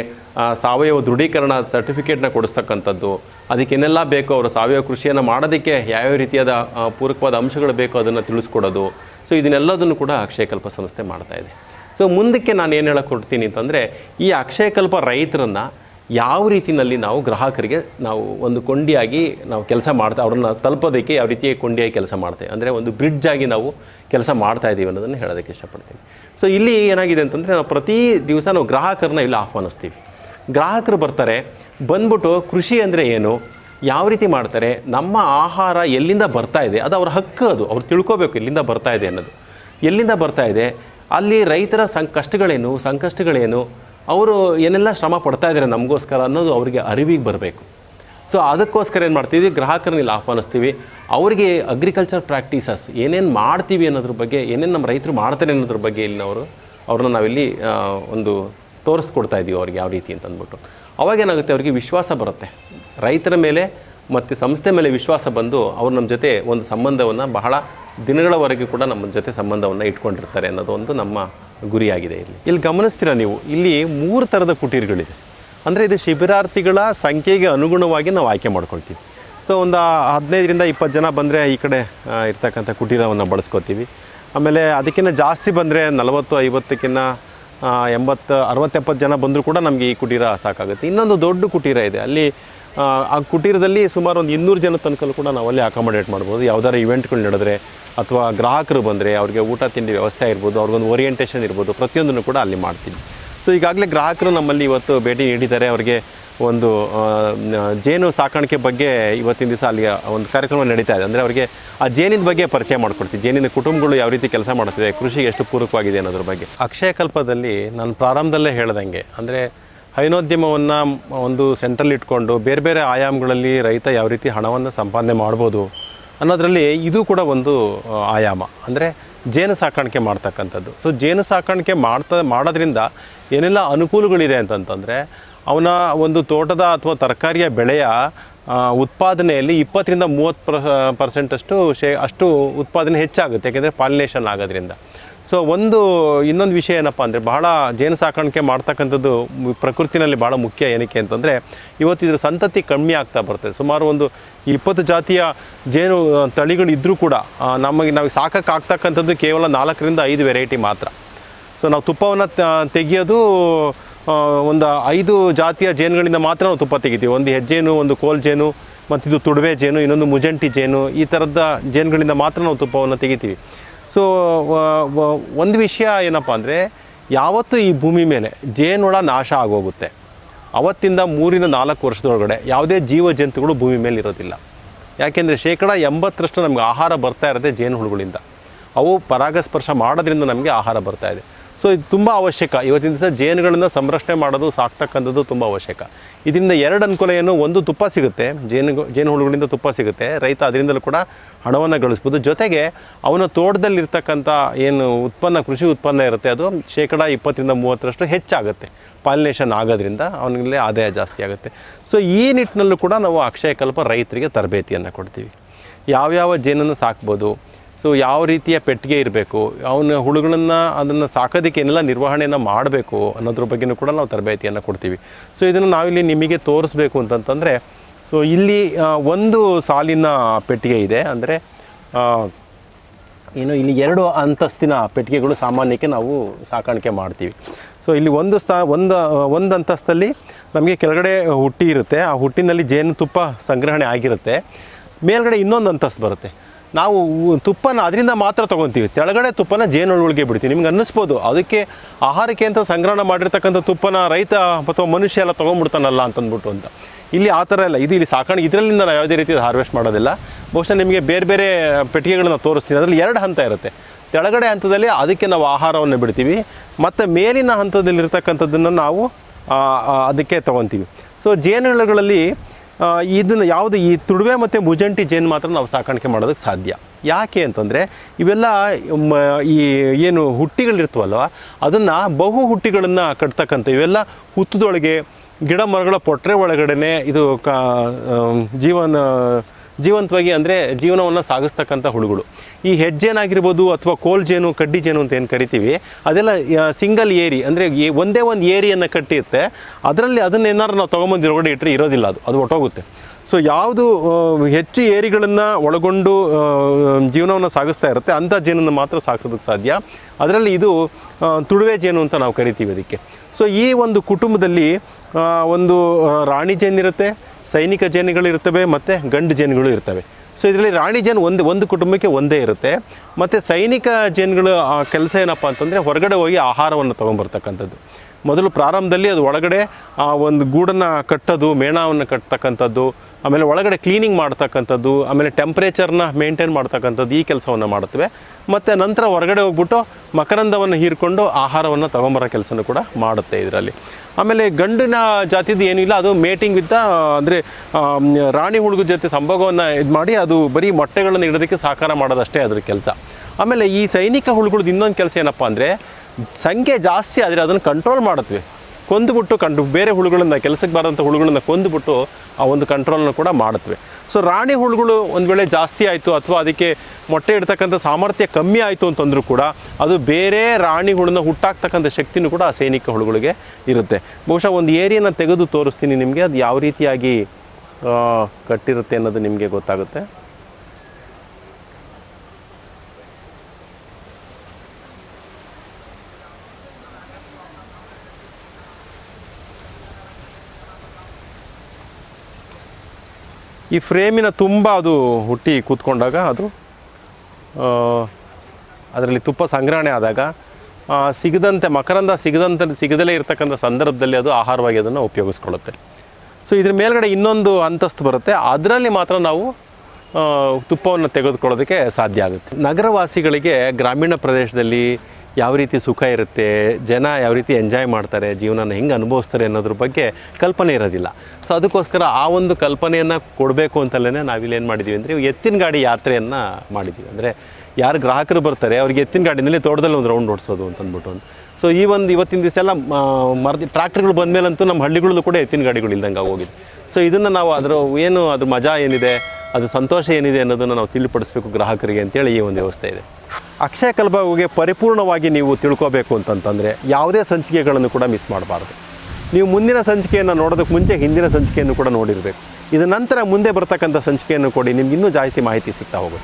ಸಾವಯವ ದೃಢೀಕರಣ ಸರ್ಟಿಫಿಕೇಟ್ನ ಕೊಡಿಸ್ತಕ್ಕಂಥದ್ದು. ಅದಕ್ಕೇನೆಲ್ಲ ಬೇಕೋ ಅವರು ಸಾವಯವ ಕೃಷಿಯನ್ನು ಮಾಡೋದಕ್ಕೆ ಯಾವ್ಯಾವ ರೀತಿಯಾದ ಪೂರಕವಾದ ಅಂಶಗಳು ಬೇಕೋ ಅದನ್ನು ತಿಳಿಸ್ಕೊಡೋದು. ಸೊ ಇದನ್ನೆಲ್ಲದನ್ನು ಕೂಡ ಅಕ್ಷಯಕಲ್ಪ ಸಂಸ್ಥೆ ಮಾಡ್ತಾ ಇದೆ. ಸೊ ಮುಂದಕ್ಕೆ ನಾನು ಏನು ಹೇಳಕ್ಕೆ ಕೊಡ್ತೀನಿ ಅಂತಂದರೆ, ಈ ಅಕ್ಷಯಕಲ್ಪ ರೈತರನ್ನು ಯಾವ ರೀತಿಯಲ್ಲಿ ನಾವು ಗ್ರಾಹಕರಿಗೆ ನಾವು ಒಂದು ಕೊಂಡಿಯಾಗಿ ನಾವು ಕೆಲಸ ಮಾಡ್ತಾ, ಅವ್ರನ್ನ ತಲುಪೋದಕ್ಕೆ ಯಾವ ರೀತಿಯ ಕೊಂಡಿಯಾಗಿ ಕೆಲಸ ಮಾಡ್ತೇವೆ. ಅಂದರೆ ಒಂದು ಬ್ರಿಡ್ಜ್ ಆಗಿ ನಾವು ಕೆಲಸ ಮಾಡ್ತಾ ಇದ್ದೀವಿ ಅನ್ನೋದನ್ನು ಹೇಳೋದಕ್ಕೆ ಇಷ್ಟಪಡ್ತೀನಿ. ಸೊ ಇಲ್ಲಿ ಏನಾಗಿದೆ ಅಂತಂದರೆ ನಾವು ಪ್ರತಿ ದಿವಸ ನಾವು ಗ್ರಾಹಕರನ್ನ ಇಲ್ಲಿ ಆಹ್ವಾನಿಸ್ತೀವಿ. ಗ್ರಾಹಕರು ಬರ್ತಾರೆ, ಬಂದ್ಬಿಟ್ಟು ಕೃಷಿ ಅಂದರೆ ಏನು, ಯಾವ ರೀತಿ ಮಾಡ್ತಾರೆ, ನಮ್ಮ ಆಹಾರ ಎಲ್ಲಿಂದ ಬರ್ತಾ ಇದೆ, ಅದು ಅವ್ರ ಹಕ್ಕು ಅದು, ಅವ್ರು ತಿಳ್ಕೊಬೇಕು ಎಲ್ಲಿಂದ ಬರ್ತಾ ಇದೆ ಅನ್ನೋದು. ಎಲ್ಲಿಂದ ಬರ್ತಾ ಇದೆ, ಅಲ್ಲಿ ರೈತರ ಸಂಕಷ್ಟಗಳೇನು ಸಂಕಷ್ಟಗಳೇನು ಅವರು ಏನೆಲ್ಲ ಶ್ರಮ ಪಡ್ತಾ ಇದ್ದಾರೆ ನಮಗೋಸ್ಕರ ಅನ್ನೋದು ಅವರಿಗೆ ಅರಿವಿಗೆ ಬರಬೇಕು. ಸೊ ಅದಕ್ಕೋಸ್ಕರ ಏನು ಮಾಡ್ತೀವಿ, ಗ್ರಾಹಕರನ್ನ ಇಲ್ಲಿ ಆಹ್ವಾನಿಸ್ತೀವಿ. ಅವರಿಗೆ ಅಗ್ರಿಕಲ್ಚರ್ ಪ್ರಾಕ್ಟೀಸಸ್ ಏನೇನು ಮಾಡ್ತೀವಿ ಅನ್ನೋದ್ರ ಬಗ್ಗೆ, ಏನೇನು ನಮ್ಮ ರೈತರು ಮಾಡ್ತಾರೆ ಅನ್ನೋದ್ರ ಬಗ್ಗೆ ಇಲ್ಲಿ ಅವರು ಅವ್ರನ್ನ ನಾವಿಲ್ಲಿ ಒಂದು ತೋರಿಸ್ಕೊಡ್ತಾ ಇದ್ದೀವಿ ಅವ್ರಿಗೆ ಯಾವ ರೀತಿ ಅಂತ ಅಂದ್ಬಿಟ್ಟು. ಅವಾಗ ಏನಾಗುತ್ತೆ, ಅವರಿಗೆ ವಿಶ್ವಾಸ ಬರುತ್ತೆ. ರೈತರ ಮೇಲೆ ಮತ್ತು ಸಂಸ್ಥೆ ಮೇಲೆ ವಿಶ್ವಾಸ ಬಂದು ಅವ್ರು ನಮ್ಮ ಜೊತೆ ಒಂದು ಸಂಬಂಧವನ್ನು ಬಹಳ ದಿನಗಳವರೆಗೂ ಕೂಡ ನಮ್ಮ ಜೊತೆ ಸಂಬಂಧವನ್ನು ಇಟ್ಕೊಂಡಿರ್ತಾರೆ ಅನ್ನೋದು ಒಂದು ನಮ್ಮ ಗುರಿಯಾಗಿದೆ ಇಲ್ಲಿ. ಇಲ್ಲಿ ಗಮನಿಸ್ತೀರಾ ನೀವು? ಇಲ್ಲಿ ಮೂರು ಥರದ ಕುಟೀರಗಳಿದೆ. ಅಂದರೆ ಇದು ಶಿಬಿರಾರ್ಥಿಗಳ ಸಂಖ್ಯೆಗೆ ಅನುಗುಣವಾಗಿ ನಾವು ಆಯ್ಕೆ ಮಾಡ್ಕೊಳ್ತೀವಿ. ಸೊ ಒಂದು ಹದಿನೈದರಿಂದ ಇಪ್ಪತ್ತು ಜನ ಬಂದರೆ ಈ ಕಡೆ ಇರ್ತಕ್ಕಂಥ ಕುಟೀರವನ್ನು ಬಳಸ್ಕೋತೀವಿ. ಆಮೇಲೆ ಅದಕ್ಕಿಂತ ಜಾಸ್ತಿ ಬಂದರೆ ನಲವತ್ತು ಐವತ್ತಕ್ಕಿಂತ ಎಂಬತ್ತು ಅರವತ್ತೆಪ್ಪತ್ತು ಜನ ಬಂದರೂ ಕೂಡ ನಮಗೆ ಈ ಕುಟೀರ ಸಾಕಾಗುತ್ತೆ. ಇನ್ನೊಂದು ದೊಡ್ಡ ಕುಟೀರ ಇದೆ. ಅಲ್ಲಿ ಆ, ಆ ಕುಟೀರದಲ್ಲಿ ಸುಮಾರು ಒಂದು ಇನ್ನೂರು ಜನ ತನಕಲ್ಲೂ ಕೂಡ ನಾವು ಅಲ್ಲಿ ಅಕಾಮಡೇಟ್ ಮಾಡ್ಬೋದು ಯಾವ್ದಾರು ಇವೆಂಟ್ಗಳು ನಡೆದ್ರೆ ಅಥವಾ ಗ್ರಾಹಕರು ಬಂದರೆ ಅವ್ರಿಗೆ ಊಟ, ತಿಂಡಿ ವ್ಯವಸ್ಥೆ ಇರ್ಬೋದು, ಅವ್ರಿಗೊಂದು ಓರಿಯೆಂಟೇಷನ್ ಇರ್ಬೋದು, ಪ್ರತಿಯೊಂದನ್ನು ಕೂಡ ಅಲ್ಲಿ ಮಾಡ್ತೀವಿ ಸೊ ಈಗಾಗಲೇ ಗ್ರಾಹಕರು ನಮ್ಮಲ್ಲಿ ಇವತ್ತು ಭೇಟಿ ನೀಡಿದ್ದಾರೆ. ಅವರಿಗೆ ಒಂದು ಜೇನು ಸಾಕಾಣಿಕೆ ಬಗ್ಗೆ ಇವತ್ತಿನ ದಿವಸ ಅಲ್ಲಿ ಒಂದು ಕಾರ್ಯಕ್ರಮ ನಡೀತಾ ಇದೆ. ಅಂದರೆ ಅವರಿಗೆ ಆ ಜೇನಿನ ಬಗ್ಗೆ ಪರಿಚಯ ಮಾಡ್ಕೊಡ್ತೀವಿ. ಜೇನಿನ ಕುಟುಂಬಗಳು ಯಾವ ರೀತಿ ಕೆಲಸ ಮಾಡ್ತಿದೆ, ಕೃಷಿಗೆ ಎಷ್ಟು ಪೂರಕವಾಗಿದೆ ಅನ್ನೋದ್ರ ಬಗ್ಗೆ. ಅಕ್ಷಯ ಕಲ್ಪದಲ್ಲಿ ನಾನು ಪ್ರಾರಂಭದಲ್ಲೇ ಹೇಳ್ದಂಗೆ, ಅಂದರೆ ಹೈನೋದ್ಯಮವನ್ನು ಒಂದು ಸೆಂಟ್ರಲ್ ಇಟ್ಕೊಂಡು ಬೇರೆ ಬೇರೆ ಆಯಾಮಗಳಲ್ಲಿ ರೈತ ಯಾವ ರೀತಿ ಹಣವನ್ನು ಸಂಪಾದನೆ ಮಾಡ್ಬೋದು ಅನ್ನೋದರಲ್ಲಿ ಇದು ಕೂಡ ಒಂದು ಆಯಾಮ. ಅಂದರೆ ಜೇನು ಸಾಕಾಣಿಕೆ ಮಾಡ್ತಕ್ಕಂಥದ್ದು. ಸೊ ಜೇನು ಸಾಕಾಣಿಕೆ ಮಾಡ್ತಾ, ಮಾಡೋದ್ರಿಂದ ಏನೆಲ್ಲ ಅನುಕೂಲಗಳಿದೆ ಅಂತಂತಂದರೆ, ಅವನ ಒಂದು ತೋಟದ ಅಥವಾ ತರಕಾರಿಯ ಬೆಳೆಯ ಉತ್ಪಾದನೆಯಲ್ಲಿ ಇಪ್ಪತ್ತರಿಂದ ಮೂವತ್ತು ಪ್ರ ಪರ್ಸೆಂಟಷ್ಟು ಶೇ, ಅಷ್ಟು ಉತ್ಪಾದನೆ ಹೆಚ್ಚಾಗುತ್ತೆ. ಯಾಕೆಂದರೆ ಪಾಲಿನೇಷನ್ ಆಗೋದ್ರಿಂದ. ಸೊ ಒಂದು ಇನ್ನೊಂದು ವಿಷಯ ಏನಪ್ಪ ಅಂದರೆ ಬಹಳ ಜೇನು ಸಾಕಾಣಿಕೆ ಮಾಡ್ತಕ್ಕಂಥದ್ದು ಪ್ರಕೃತಿನಲ್ಲಿ ಭಾಳ ಮುಖ್ಯ ಏನಕ್ಕೆ ಅಂತಂದರೆ ಇವತ್ತು ಇದ್ರ ಸಂತತಿ ಕಮ್ಮಿ ಆಗ್ತಾ ಬರ್ತದೆ. ಸುಮಾರು ಒಂದು ಇಪ್ಪತ್ತು ಜಾತಿಯ ಜೇನು ತಳಿಗಳಿದ್ದರೂ ಕೂಡ ನಮಗೆ ನಾವು ಸಾಕಕ್ಕಾಗ್ತಕ್ಕಂಥದ್ದು ಕೇವಲ ನಾಲ್ಕರಿಂದ ಐದು ವೆರೈಟಿ ಮಾತ್ರ. ಸೊ ನಾವು ತುಪ್ಪವನ್ನು ತೆಗೆಯೋದು ಒಂದು ಐದು ಜಾತಿಯ ಜೇನುಗಳಿಂದ ಮಾತ್ರ ನಾವು ತುಪ್ಪ ತೆಗಿತೀವಿ. ಒಂದು ಹೆಜ್ಜೇನು ಒಂದು ಕೋಲ್ ಜೇನು ಮತ್ತು ಇದು ತುಡುವೆ ಜೇನು, ಇನ್ನೊಂದು ಮುಜಂಟಿ ಜೇನು, ಈ ಥರದ ಜೇನುಗಳಿಂದ ಮಾತ್ರ ನಾವು ತುಪ್ಪವನ್ನು ತೆಗಿತೀವಿ. ಸೊ ಒಂದು ವಿಷಯ ಏನಪ್ಪ ಅಂದರೆ ಯಾವತ್ತು ಈ ಭೂಮಿ ಮೇಲೆ ಜೇನುಳ ನಾಶ ಆಗೋಗುತ್ತೆ. ಅವತ್ತಿಂದ ಮೂರಿಂದ ನಾಲ್ಕು ವರ್ಷದೊಳಗಡೆ ಯಾವುದೇ ಜೀವ ಜಂತುಗಳು ಭೂಮಿ ಮೇಲೆ ಇರೋದಿಲ್ಲ. ಯಾಕೆಂದರೆ ಶೇಕಡ ಎಂಬತ್ತರಷ್ಟು ನಮಗೆ ಆಹಾರ ಬರ್ತಾ ಇರುತ್ತೆ ಜೇನು ಹುಳುಗಳಿಂದ ಅವು ಪರಾಗಸ್ಪರ್ಶ ಮಾಡೋದ್ರಿಂದ ನಮಗೆ ಆಹಾರ ಬರ್ತಾ ಇದೆ. ಸೊ ಇದು ತುಂಬ ಅವಶ್ಯಕ. ಇವತ್ತಿನ ದಿವಸ ಜೇನುಗಳನ್ನು ಸಂರಕ್ಷಣೆ ಮಾಡೋದು, ಸಾಕ್ತಕ್ಕಂಥದ್ದು ತುಂಬ ಅವಶ್ಯಕ. ಇದರಿಂದ ಎರಡು ಅನುಕೂಲ ಏನು ಒಂದು ತುಪ್ಪ ಸಿಗುತ್ತೆ, ಜೇನು ಜೇನು ಹುಳುಗಳಿಂದ ತುಪ್ಪ ಸಿಗುತ್ತೆ. ರೈತ ಅದರಿಂದಲೂ ಕೂಡ ಹಣವನ್ನು ಗಳಿಸ್ಬೋದು. ಜೊತೆಗೆ ಅವನ ತೋಟದಲ್ಲಿರ್ತಕ್ಕಂಥ ಏನು ಉತ್ಪನ್ನ, ಕೃಷಿ ಉತ್ಪನ್ನ ಇರುತ್ತೆ, ಅದು ಶೇಕಡ ಇಪ್ಪತ್ತರಿಂದ ಮೂವತ್ತರಷ್ಟು ಹೆಚ್ಚಾಗುತ್ತೆ. ಪಾಲಿನೇಷನ್ ಆಗೋದ್ರಿಂದ ಅವನಿಗೆ ಆದಾಯ ಜಾಸ್ತಿ ಆಗುತ್ತೆ. ಸೊ ಈ ನಿಟ್ಟಿನಲ್ಲೂ ಕೂಡ ನಾವು ಅಕ್ಷಯಕಲ್ಪ ರೈತರಿಗೆ ತರಬೇತಿಯನ್ನು ಕೊಡ್ತೀವಿ. ಯಾವ್ಯಾವ ಜೇನನ್ನು ಸಾಕ್ಬೋದು ಸೊ ಯಾವ ರೀತಿಯ ಪೆಟ್ಟಿಗೆ ಇರಬೇಕು, ಅವನ ಹುಳುಗಳನ್ನು ಅದನ್ನು ಸಾಕೋದಕ್ಕೆ ಏನೆಲ್ಲ ನಿರ್ವಹಣೆಯನ್ನು ಮಾಡಬೇಕು ಅನ್ನೋದ್ರ ಬಗ್ಗೆನೂ ಕೂಡ ನಾವು ತರಬೇತಿಯನ್ನು ಕೊಡ್ತೀವಿ. ಸೊ ಇದನ್ನು ನಾವಿಲ್ಲಿ ನಿಮಗೆ ತೋರಿಸ್ಬೇಕು ಅಂತಂತಂದರೆ, ಸೊ ಇಲ್ಲಿ ಒಂದು ಸಾಲಿನ ಪೆಟ್ಟಿಗೆ ಇದೆ. ಅಂದರೆ ಏನು ಇಲ್ಲಿ ಎರಡು ಅಂತಸ್ತಿನ ಪೆಟ್ಟಿಗೆಗಳು ಸಾಮಾನ್ಯಕ್ಕೆ ನಾವು ಸಾಕಾಣಿಕೆ ಮಾಡ್ತೀವಿ. ಸೊ ಇಲ್ಲಿ ಒಂದು ಸ್ಥಾ, ಒಂದು ಒಂದು ಅಂತಸ್ತಲ್ಲಿ ನಮಗೆ ಕೆಳಗಡೆ ಹುಟ್ಟಿ ಇರುತ್ತೆ. ಆ ಹುಟ್ಟಿನಲ್ಲಿ ಜೇನುತುಪ್ಪ ಸಂಗ್ರಹಣೆ ಆಗಿರುತ್ತೆ. ಮೇಲ್ಗಡೆ ಇನ್ನೊಂದು ಅಂತಸ್ತು ಬರುತ್ತೆ. ನಾವು ತುಪ್ಪನ ಅದರಿಂದ ಮಾತ್ರ ತೊಗೊತೀವಿ. ತೆಳಗಡೆ ತುಪ್ಪನ ಜೇನುಳುಗಳಿಗೆ ಬಿಡ್ತೀವಿ. ನಿಮ್ಗೆ ಅನ್ನಿಸ್ಬೋದು? ಅದಕ್ಕೆ ಆಹಾರಕ್ಕೆ ಅಂತ ಸಂಗ್ರಹಣ ಮಾಡಿರ್ತಕ್ಕಂಥ ತುಪ್ಪನ ರೈತ ಅಥವಾ ಮನುಷ್ಯ ಎಲ್ಲ ತೊಗೊಂಡ್ಬಿಡ್ತಾನಲ್ಲ ಅಂತಂದ್ಬಿಟ್ಟು ಅಂತ. ಇಲ್ಲಿ ಆ ಥರ ಇಲ್ಲ. ಇದು ಇಲ್ಲಿ ಸಾಕಾಣಿಕೆ ಇದರಲ್ಲಿಂದ ನಾವು ಯಾವುದೇ ರೀತಿ ಹಾರ್ವೆಸ್ಟ್ ಮಾಡೋದಿಲ್ಲ. ಬಹುಶಃ ನಿಮಗೆ ಬೇರೆ ಬೇರೆ ಪೆಟ್ಟಿಗೆಗಳನ್ನ ತೋರಿಸ್ತೀನಿ. ಅದರಲ್ಲಿ ಎರಡು ಹಂತ ಇರುತ್ತೆ. ತೆಳಗಡೆ ಹಂತದಲ್ಲಿ ಅದಕ್ಕೆ ನಾವು ಆಹಾರವನ್ನು ಬಿಡ್ತೀವಿ. ಮತ್ತು ಮೇಲಿನ ಹಂತದಲ್ಲಿರ್ತಕ್ಕಂಥದ್ದನ್ನು ನಾವು ಅದಕ್ಕೆ ತೊಗೊತೀವಿ. ಸೊ ಜೇನುಹುಳುಗಳಲ್ಲಿ ಆ, ಇದನ್ನು ಯಾವುದು ಈ ತುಡುವೆ ಮತ್ತು ಮುಜಂಟಿ ಜೇನು ಮಾತ್ರ ನಾವು ಸಾಕಾಣಿಕೆ ಮಾಡೋದಕ್ಕೆ ಸಾಧ್ಯ. ಯಾಕೆ ಅಂತಂದರೆ ಇವೆಲ್ಲ ಈ ಏನು ಹುಟ್ಟಿಗಳಿರ್ತವಲ್ವ, ಅದನ್ನು ಬಹು ಹುಟ್ಟಿಗಳನ್ನು ಕಟ್ತಕ್ಕಂಥ ಇವೆಲ್ಲ ಹುತ್ತದೊಳಗೆ ಗಿಡ ಮರಗಳ ಪೊಟ್ರೆ ಒಳಗಡೆ ಇದು ಕಾ ಜೀವನ ಜೀವಂತವಾಗಿ ಅಂದರೆ ಜೀವನವನ್ನು ಸಾಗಿಸ್ತಕ್ಕಂಥ ಹುಳುಗಳು ಈ ಹೆಜ್ಜೇನಾಗಿರ್ಬೋದು ಅಥವಾ ಕೋಲ್ ಜೇನು, ಕಡ್ಡಿ ಜೇನು ಅಂತ ಏನು ಕರಿತೀವಿ, ಅದೆಲ್ಲ ಸಿಂಗಲ್ ಏರಿ, ಅಂದರೆ ಒಂದೇ ಒಂದು ಏರಿಯನ್ನು ಕಟ್ಟಿರುತ್ತೆ. ಅದರಲ್ಲಿ ಅದನ್ನ ಏನಾದ್ರು ನಾವು ತೊಗೊಂಬಂದು ಹೊರಗಡೆ ಇಟ್ಟರೆ ಇರೋದಿಲ್ಲ ಅದು ಅದು ಒಟ್ಟೋಗುತ್ತೆ. ಸೊ ಯಾವುದು ಹೆಚ್ಚು ಏರಿಗಳನ್ನು ಒಳಗೊಂಡು ಜೀವನವನ್ನು ಸಾಗಿಸ್ತಾ ಇರುತ್ತೆ, ಅಂಥ ಜೇನನ್ನು ಮಾತ್ರ ಸಾಗಿಸೋದಕ್ಕೆ ಸಾಧ್ಯ. ಅದರಲ್ಲಿ ಇದು ತುಡುವೆ ಜೇನು ಅಂತ ನಾವು ಕರಿತೀವಿ ಅದಕ್ಕೆ. ಸೊ ಈ ಒಂದು ಕುಟುಂಬದಲ್ಲಿ ಒಂದು ರಾಣಿ ಜೇನು ಇರುತ್ತೆ ಜೇನುಗಳು ಇರ್ತವೆ ಮತ್ತು ಗಂಡು ಜೇನುಗಳು ಇರ್ತವೆ. ಸೊ ಇದರಲ್ಲಿ ರಾಣಿ ಜೇನು ಒಂದು ಒಂದು ಕುಟುಂಬಕ್ಕೆ ಒಂದೇ ಇರುತ್ತೆ. ಮತ್ತು ಸೈನಿಕ ಜೇನುಗಳು ಕೆಲಸ ಏನಪ್ಪ ಅಂತಂದರೆ ಹೊರಗಡೆ ಹೋಗಿ ಆಹಾರವನ್ನು ತೊಗೊಂಬರ್ತಕ್ಕಂಥದ್ದು ಮೊದಲು ಪ್ರಾರಂಭದಲ್ಲಿ ಅದು ಒಳಗಡೆ ಆ ಒಂದು ಗೂಡನ್ನು ಕಟ್ಟೋದು, ಮೇಣವನ್ನು ಕಟ್ತಕ್ಕಂಥದ್ದು, ಆಮೇಲೆ ಒಳಗಡೆ ಕ್ಲೀನಿಂಗ್ ಮಾಡ್ತಕ್ಕಂಥದ್ದು, ಆಮೇಲೆ ಟೆಂಪ್ರೇಚರ್ನ ಮೇಂಟೈನ್ ಮಾಡ್ತಕ್ಕಂಥದ್ದು ಈ ಕೆಲಸವನ್ನು ಮಾಡ್ತವೆ ಮತ್ತು ನಂತರ ಹೊರಗಡೆ ಹೋಗ್ಬಿಟ್ಟು ಮಕರಂದವನ್ನು ಹೀರ್ಕೊಂಡು ಆಹಾರವನ್ನು ತೊಗೊಂಬರೋ ಕೆಲಸನೂ ಕೂಡ ಮಾಡುತ್ತೆ ಇದರಲ್ಲಿ. ಆಮೇಲೆ ಗಂಡಿನ ಜಾತಿದು ಏನಿಲ್ಲ ಅದು ಮೇಟಿಂಗ್ ವಿತ್ತ ಅಂದರೆ ರಾಣಿ ಹುಡುಗ ಜೊತೆ ಸಂಭೋಗವನ್ನು ಇದು ಮಾಡಿ ಅದು ಬರೀ ಮೊಟ್ಟೆಗಳನ್ನು ಇಡೋದಕ್ಕೆ ಸಹಕಾರ ಮಾಡೋದಷ್ಟೇ ಅದ್ರ ಕೆಲಸ. ಆಮೇಲೆ ಈ ಸೈನಿಕ ಹುಳುಗಳದ್ದು ಇನ್ನೊಂದು ಕೆಲಸ ಏನಪ್ಪ ಅಂದರೆ ಸಂಖ್ಯೆ ಜಾಸ್ತಿ ಆದರೆ ಅದನ್ನು ಕಂಟ್ರೋಲ್ ಮಾಡುತ್ತವೆ. ಕೊಂದುಬಿಟ್ಟು ಕಂಡು, ಬೇರೆ ಹುಳುಗಳನ್ನು, ಕೆಲಸಕ್ಕೆ ಬಾರದಂಥ ಹುಳುಗಳನ್ನ ಕೊಂದುಬಿಟ್ಟು ಆ ಒಂದು ಕಂಟ್ರೋಲ್ನ ಕೂಡ ಮಾಡುತ್ತವೆ. ಸೊ ರಾಣಿ ಹುಳುಗಳು ಒಂದು ವೇಳೆ ಜಾಸ್ತಿ ಆಯಿತು ಅಥವಾ ಅದಕ್ಕೆ ಮೊಟ್ಟೆ ಇಡ್ತಕ್ಕಂಥ ಸಾಮರ್ಥ್ಯ ಕಮ್ಮಿ ಆಯಿತು ಅಂತಂದರೂ ಕೂಡ ಅದು ಬೇರೆ ರಾಣಿ ಹುಳನ್ನ ಹುಟ್ಟಾಕ್ತಕ್ಕಂಥ ಶಕ್ತಿನೂ ಕೂಡ ಆ ಸೈನಿಕ ಹುಳುಗಳಿಗೆ ಇರುತ್ತೆ. ಬಹುಶಃ ಒಂದು ಏರಿಯಾನ ತೆಗೆದು ತೋರಿಸ್ತೀನಿ ನಿಮಗೆ. ಅದು ಯಾವ ರೀತಿಯಾಗಿ ಕಟ್ಟಿರುತ್ತೆ ಅನ್ನೋದು ನಿಮಗೆ ಗೊತ್ತಾಗುತ್ತೆ. ಈ ಫ್ರೇಮಿನ ತುಂಬ ಅದು ಹುಟ್ಟಿ ಕೂತ್ಕೊಂಡಾಗ ಅದು ಅದರಲ್ಲಿ ತುಪ್ಪ ಸಂಗ್ರಹಣೆ ಆದಾಗ ಸಿಗದಂತೆ ಮಕರಂದ ಸಿಗದಂತ, ಸಿಗದಲೇ ಇರತಕ್ಕಂಥ ಸಂದರ್ಭದಲ್ಲಿ ಅದು ಆಹಾರವಾಗಿ ಅದನ್ನು ಉಪಯೋಗಿಸ್ಕೊಳ್ಳುತ್ತೆ. ಸೊ ಇದ್ರ ಮೇಲ್ಗಡೆ ಇನ್ನೊಂದು ಅಂತಸ್ತು ಬರುತ್ತೆ. ಅದರಲ್ಲಿ ಮಾತ್ರ ನಾವು ತುಪ್ಪವನ್ನು ತೆಗೆದುಕೊಳ್ಳೋದಕ್ಕೆ ಸಾಧ್ಯ ಆಗುತ್ತೆ. ನಗರವಾಸಿಗಳಿಗೆ, ಗ್ರಾಮೀಣ ಪ್ರದೇಶದಲ್ಲಿ ಯಾವ ರೀತಿ ಸುಖ ಇರುತ್ತೆ, ಜನ ಯಾವ ರೀತಿ ಎಂಜಾಯ್ ಮಾಡ್ತಾರೆ, ಜೀವನನ ಹೆಂಗೆ ಅನುಭವಿಸ್ತಾರೆ ಅನ್ನೋದ್ರ ಬಗ್ಗೆ ಕಲ್ಪನೆ ಇರೋದಿಲ್ಲ. ಸೊ ಅದಕ್ಕೋಸ್ಕರ ಆ ಒಂದು ಕಲ್ಪನೆಯನ್ನು ಕೊಡಬೇಕು ಅಂತಲೇ ನಾವಿಲ್ಲಿ ಏನು ಮಾಡಿದ್ದೀವಿ ಅಂದರೆ ಎತ್ತಿನ ಗಾಡಿ ಯಾತ್ರೆಯನ್ನು ಮಾಡಿದ್ದೀವಿ ಅಂದರೆ, ಯಾರು ಗ್ರಾಹಕರು ಬರ್ತಾರೆ, ಅವ್ರಿಗೆ ಎತ್ತಿನ ಗಾಡಿನಲ್ಲಿ ತೋಟದಲ್ಲಿ ಒಂದು ರೌಂಡ್ ಓಡಿಸೋದು ಅಂತ ಅಂದ್ಬಿಟ್ಟು ಸೊ ಈ ಒಂದು ಇವತ್ತಿನ ದಿವಸ ಎಲ್ಲ ಮರದಿ, ಟ್ರ್ಯಾಕ್ಟರ್ಗಳು ಬಂದಮೇಲಂತೂ ನಮ್ಮ ಹಳ್ಳಿಗಳಲ್ಲೂ ಕೂಡ ಎತ್ತಿನ ಗಾಡಿಗಳು ಇಲ್ದಂಗೆ ಆಗೋಗಿದೆ. ಸೊ ಇದನ್ನು ನಾವು ಅದರ ಏನು, ಅದ್ರ ಮಜಾ ಏನಿದೆ? ಅದು ಸಂತೋಷ ಏನಿದೆ ಅನ್ನೋದನ್ನು ನಾವು ತಿಳಿಪಡಿಸ್ಬೇಕು ಗ್ರಾಹಕರಿಗೆ ಅಂತೇಳಿ ಈ ಒಂದು ವ್ಯವಸ್ಥೆ ಇದೆ. ಅಕ್ಷಯ ಕಲ್ಬ ಪರಿಪೂರ್ಣವಾಗಿ ನೀವು ತಿಳ್ಕೋಬೇಕು ಅಂತಂತಂದರೆ ಯಾವುದೇ ಸಂಚಿಕೆಗಳನ್ನು ಕೂಡ ಮಿಸ್ ಮಾಡಬಾರ್ದು. ನೀವು ಮುಂದಿನ ಸಂಚಿಕೆಯನ್ನು ನೋಡೋದಕ್ಕೆ ಮುಂಚೆ ಹಿಂದಿನ ಸಂಚಿಕೆಯನ್ನು ಕೂಡ ನೋಡಿರಬೇಕು. ಇದರ ನಂತರ ಮುಂದೆ ಬರ್ತಕ್ಕಂಥ ಸಂಚಿಕೆಯನ್ನು ಕೊಡಿ, ನಿಮ್ಗೆ ಇನ್ನೂ ಜಾಸ್ತಿ ಮಾಹಿತಿ ಸಿಗ್ತಾ ಹೋಗುತ್ತೆ.